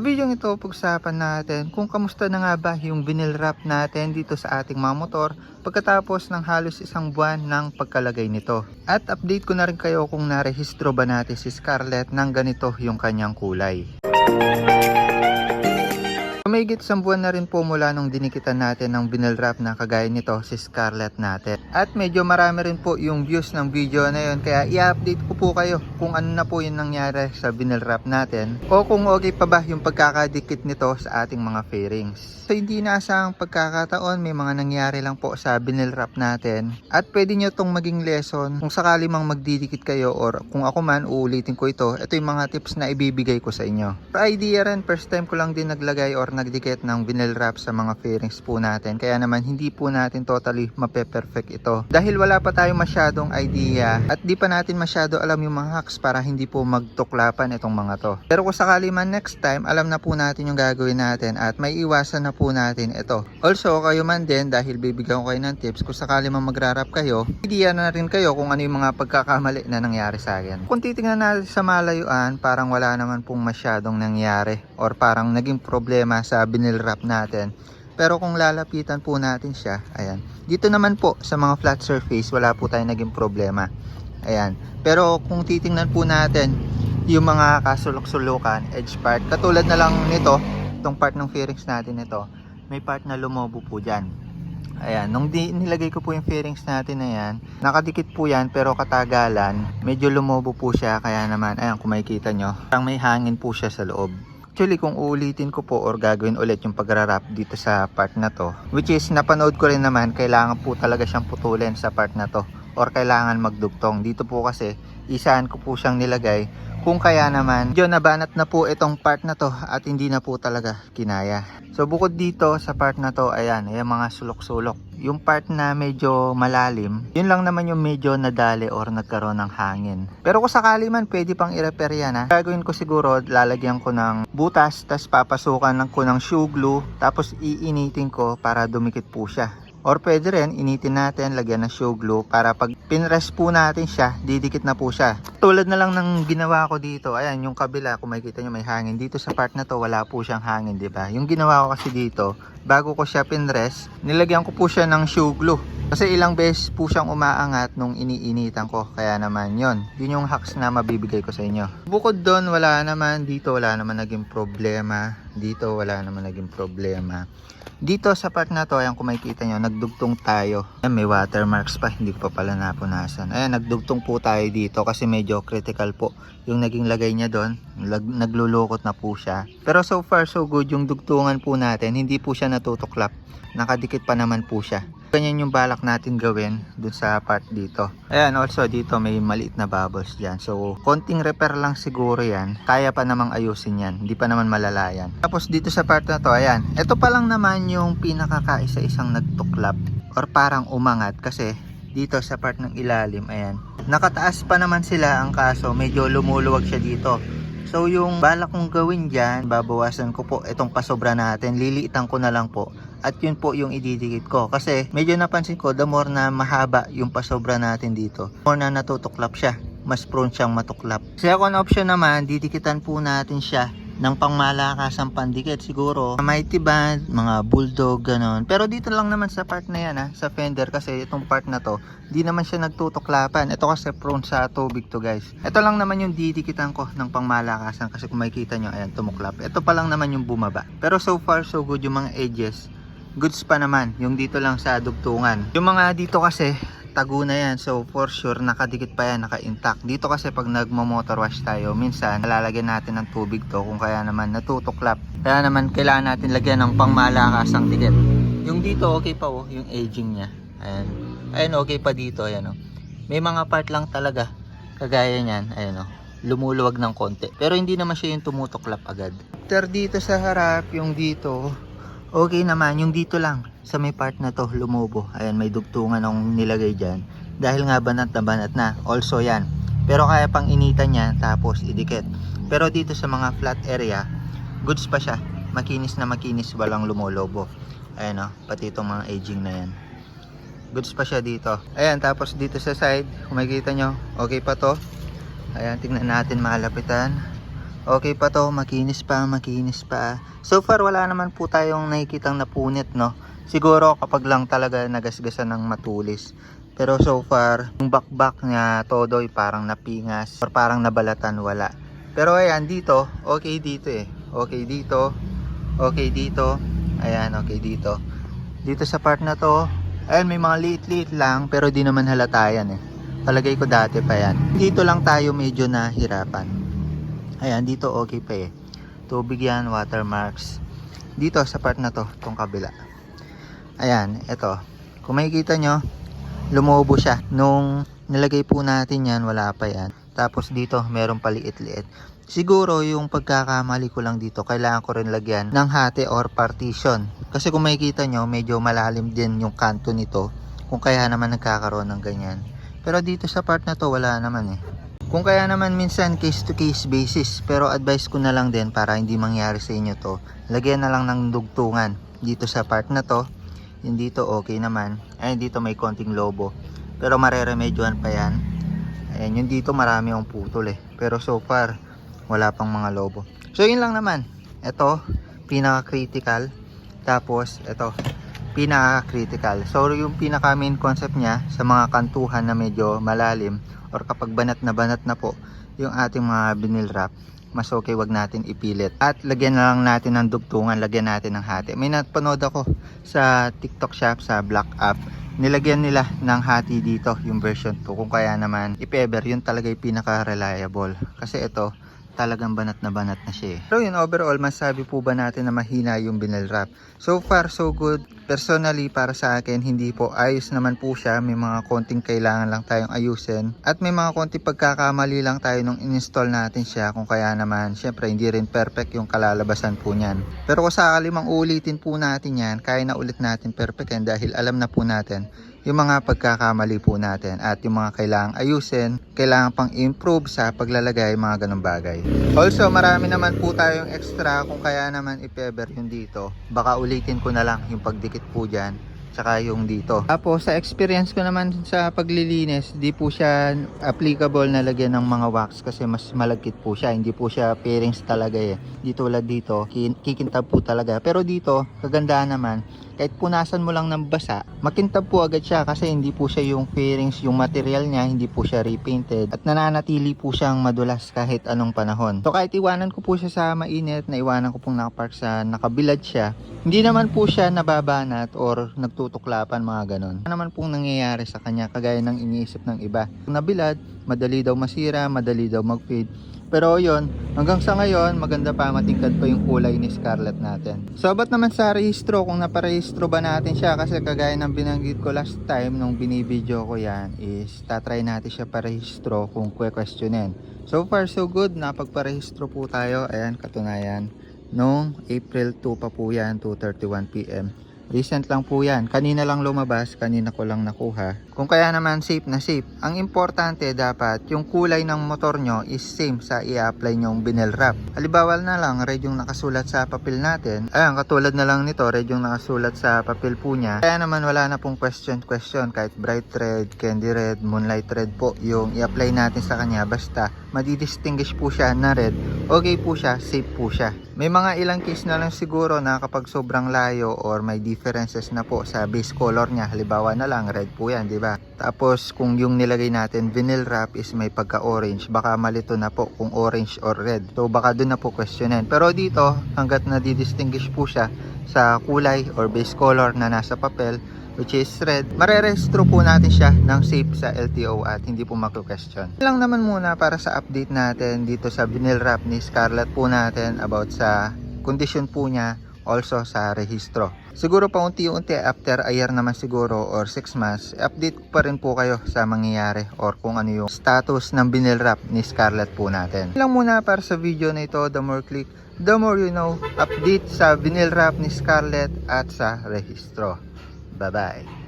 Video ito, pag-usapan natin kung kamusta na nga ba yung vinyl wrap natin dito sa ating mga motor pagkatapos ng halos isang buwan ng pagkalagay nito. At update ko na rin kayo kung narehistro ba natin si Scarlett ng ganito yung kanyang kulay. Umigit isang buwan na rin po mula nung dinikitan natin ng vinyl wrap na kagaya nito si Scarlett natin. At medyo marami rin po yung views ng video na yun kaya i-update ko po kayo kung ano na po yung nangyari sa vinyl wrap natin o kung okay pa ba yung pagkakadikit nito sa ating mga fairings. So hindi na asang pagkakataon may mga nangyari lang po sa vinyl wrap natin at pwede nyo tong maging lesson kung sakali mang magdidikit kayo or kung ako man uulitin ko ito ito yung mga tips na ibibigay ko sa inyo. For idea rin first time ko lang din naglagay or nagdikit ng vinyl wrap sa mga fairings po natin. Kaya naman hindi po natin totally mape-perfect ito. Dahil wala pa tayong masyadong idea at di pa natin masyado alam yung mga hacks para hindi po magtuklapan itong mga to. Pero kung sakali man next time alam na po natin yung gagawin natin at may iwasan na po natin ito. Also kayo man din dahil bibigyan ko kayo ng tips kung sakali man magrarap kayo idea na rin kayo kung ano yung mga pagkakamali na nangyari sa akin. Kung titingnan natin sa malayuan parang wala naman pong masyadong nangyari or parang naging problema sa vinyl wrap natin pero kung lalapitan po natin siya, ayan. Dito naman po sa mga flat surface, wala po tayong naging problema. Ayan. Pero kung titingnan po natin yung mga kasulok-sulukan, edge part, katulad na lang nito, itong part ng fairings natin ito, may part na lumobo po dyan. Ayan, nung di, nilagay ko po yung fairings natin na yan, nakadikit po yan pero katagalan, medyo lumobo po siya kaya naman, ayan kung makikita nyo, parang may hangin po siya sa loob. Actually, kung uulitin ko po or gagawin ulit yung pagrarap dito sa part na to, which is napanood ko rin naman, kailangan po talaga siyang putulin sa part na to or kailangan magdugtong. Dito po kasi, isahan ko po siyang nilagay kung kaya naman, medyo nabanat na po itong part na to at hindi na po talaga kinaya. So bukod dito sa part na to, ayan, ayan mga sulok-sulok. Yung part na medyo malalim, yun lang naman yung medyo nadali or nagkaroon ng hangin. Pero kung sakali man, pwede pang i-repair yan ha. Gagawin ko siguro, lalagyan ko ng butas, tas papasukan ng ko ng shoe glue, tapos iinitin ko para dumikit po siya. Or pwede rin, initin natin, lagyan ng shoe glue para pag pinrest po natin siya, didikit na po siya. Tulad na lang ng ginawa ko dito, ayan yung kabila, kung makikita nyo may hangin. Dito sa part na to, wala po siyang hangin, ba? Yung ginawa ko kasi dito, bago ko siya pinrest, nilagyan ko po siya ng shoe glue. Kasi ilang beses po siyang umaangat nung iniinitan ko. Kaya naman yon Yun yung hacks na mabibigay ko sa inyo. Bukod doon, wala naman. Dito wala naman naging problema. Dito wala naman naging problema. Dito sa part na to, ayan kung makikita nyo, nagdugtong tayo. Ayan, may watermarks pa, hindi pa pala napunasan. Ayan, nagdugtong po tayo dito kasi medyo critical po yung naging lagay niya doon. Naglulukot na po siya. Pero so far so good yung dugtungan po natin, hindi po siya natutuklap. Nakadikit pa naman po siya. Ganyan yung balak natin gawin dun sa part dito. Ayan, also dito may maliit na bubbles dyan. So, konting repair lang siguro yan. Kaya pa namang ayusin yan. Hindi pa naman malala yan. Tapos dito sa part na to, ayan. Ito pa lang naman yung pinakakaisa-isang nagtuklap or parang umangat kasi dito sa part ng ilalim, ayan. Nakataas pa naman sila ang kaso medyo lumuluwag siya dito. So yung balak kong gawin dyan, babawasan ko po itong pasobra natin, liliitan ko na lang po. At yun po yung ididikit ko. Kasi medyo napansin ko, the more na mahaba yung pasobra natin dito, more na natutuklap siya. Mas prone siyang matuklap. Second option naman, didikitan po natin siya ng pangmalakasang pandikit siguro mighty band, mga bulldog, ganon. Pero dito lang naman sa part na yan ha, sa fender kasi itong part na to, di naman siya nagtutuklapan. Ito kasi prone sa tubig to guys. Ito lang naman yung didikitan ko ng pangmalakasan kasi kung makikita nyo, ayan, tumuklap. Ito pa lang naman yung bumaba. Pero so far so good yung mga edges. Goods pa naman, yung dito lang sa dugtungan. Yung mga dito kasi, tago na yan. So for sure nakadikit pa yan, naka-intact. Dito kasi pag nagmo-motor wash tayo, minsan nalalagyan natin ng tubig to kung kaya naman natutuklap. Kaya naman kailangan natin lagyan ng pangmalakasang dikit. Yung dito okay pa oh, yung aging niya. Ayan. Ayan okay pa dito, ayan oh. May mga part lang talaga kagaya niyan, ayan oh lumuluwag ng konti. Pero hindi naman siya yung tumutuklap agad. After dito sa harap, yung dito, okay naman. Yung dito lang, sa may part na to, lumobo. Ayan, may dugtungan ng nilagay dyan. Dahil nga banat na banat na. Also yan. Pero kaya pang initan niya, tapos idikit. Pero dito sa mga flat area, goods pa siya. Makinis na makinis, walang lumolobo. Ayan o, pati itong mga aging na yan. Goods pa siya dito. Ayan, tapos dito sa side, kung makikita nyo, okay pa to. Ayan, tingnan natin malapitan. Okay pa to, makinis pa, makinis pa. So far, wala naman po tayong nakikitang napunit, no? Siguro kapag lang talaga nagasgasan ng matulis. Pero so far, yung bakbak niya todo ay parang napingas or parang nabalatan, wala. Pero ayan, dito, okay dito eh. Okay dito, okay dito, ayan, okay dito. Dito sa part na to, ayan, may mga liit-liit lang, pero di naman halata yan eh. Palagay ko dati pa yan. Dito lang tayo medyo nahirapan. Ayan, dito okay pa eh. Tubig yan, watermarks. Dito sa part na to, tong kabila. Ayan, ito. Kung makikita nyo, lumobo siya. Nung nilagay po natin yan, wala pa yan. Tapos dito, meron paliit-liit. Siguro yung pagkakamali ko lang dito, kailangan ko rin lagyan ng hati or partition. Kasi kung makikita nyo, medyo malalim din yung kanto nito. Kung kaya naman nagkakaroon ng ganyan. Pero dito sa part na to, wala naman eh. Kung kaya naman minsan case to case basis, pero advice ko na lang din para hindi mangyari sa inyo to, lagyan na lang ng dugtungan dito sa part na to. Yung dito okay naman. Ayun dito may konting lobo. Pero mareremedyohan pa yan. Ayan, yung dito marami ang putol eh. Pero so far, wala pang mga lobo. So yun lang naman. Ito, pinaka-critical. Tapos, ito, pinaka-critical. So yung pinaka main concept niya sa mga kantuhan na medyo malalim or kapag banat na banat na po yung ating mga vinyl wrap mas okay wag natin ipilit. At lagyan na lang natin ng dugtungan lagyan natin ng hati. May napanood ako sa tiktok shop sa black app. Nilagyan nila ng hati dito yung version 2 kung kaya naman if ever yun talaga yung pinaka reliable kasi ito talagang banat na banat na siya eh. Pero yun overall masabi po ba natin na mahina yung vinyl wrap so far so good. Personally para sa akin hindi po. Ayos naman po siya. May mga konting kailangan lang tayong ayusin. At may mga konting pagkakamali lang tayo nung install natin siya kung kaya naman. Syempre hindi rin perfect yung kalalabasan po niyan. Pero kung sakali mang ulitin po natin yan kaya na ulit natin perfect yan dahil alam na po natin yung mga pagkakamali po natin at yung mga kailangang ayusin, kailangan pang improve sa paglalagay mga ganong bagay. Also, marami naman po tayong extra kung kaya naman if-ever yung dito. Baka ulitin ko na lang yung pagdikit po dyan tsaka yung dito. Tapos sa experience ko naman sa paglilinis, di po siya applicable na lagyan ng mga wax kasi mas malagkit po siya. Hindi po siya pairings talaga eh. Dito tulad dito, kin- kikintab po talaga. Pero dito, kagandahan naman, kahit punasan mo lang ng basa, makintab po agad siya kasi hindi po siya yung fairings, yung material niya, hindi po siya repainted at nananatili po siyang madulas kahit anong panahon. So kahit iwanan ko po siya sa mainit, na iwanan ko pong nakapark sa nakabilad siya, hindi naman po siya nababanat or nagtutuklapan mga ganon. Ano naman pong nangyayari sa kanya kagaya ng iniisip ng iba. Nabilad, madali daw masira, madali daw mag-fade. Pero yun, hanggang sa ngayon, maganda pa, matingkad pa yung kulay ni Scarlett natin. So, about naman sa rehistro, kung naparehistro ba natin siya, kasi kagaya ng binanggit ko last time nung binibideo ko yan, is tatry natin siya parehistro kung kwe-questionin. So far, so good, napagparehistro po tayo. Ayan, katunayan. Nung April 2 pa po yan, 2.31pm. Recent lang po yan. Kanina lang lumabas, kanina ko lang nakuha. Kung kaya naman safe na safe. Ang importante dapat, yung kulay ng motor nyo is same sa i-apply nyong vinyl wrap. Halimbawa na lang, red yung nakasulat sa papel natin. Ayan, katulad na lang nito, red yung nakasulat sa papel po niya. Kaya naman wala na pong question question. Kahit bright red, candy red, moonlight red po yung i-apply natin sa kanya. Basta, madidistinguish po siya na red. Okay po siya, safe po siya. May mga ilang case na lang siguro na kapag sobrang layo or may differences na po sa base color niya. Halimbawa na lang, red po yan, di ba? Tapos kung yung nilagay natin vinyl wrap is may pagka-orange, baka malito na po kung orange or red. So baka doon na po questionin. Pero dito, hanggat na-distinguish po siya sa kulay or base color na nasa papel, which is red, marerehistro po natin siya ng safe sa LTO at hindi po magko-question. Yun lang naman muna para sa update natin dito sa vinyl wrap ni Scarlett po natin about sa condition po niya also sa rehistro. Siguro pa unti-unti after a year naman siguro or 6 months, update pa rin po kayo sa mangyayari or kung ano yung status ng vinyl wrap ni Scarlett po natin. Lang muna para sa video na ito, the more click, the more you know, update sa vinyl wrap ni Scarlett at sa rehistro. Bye-bye.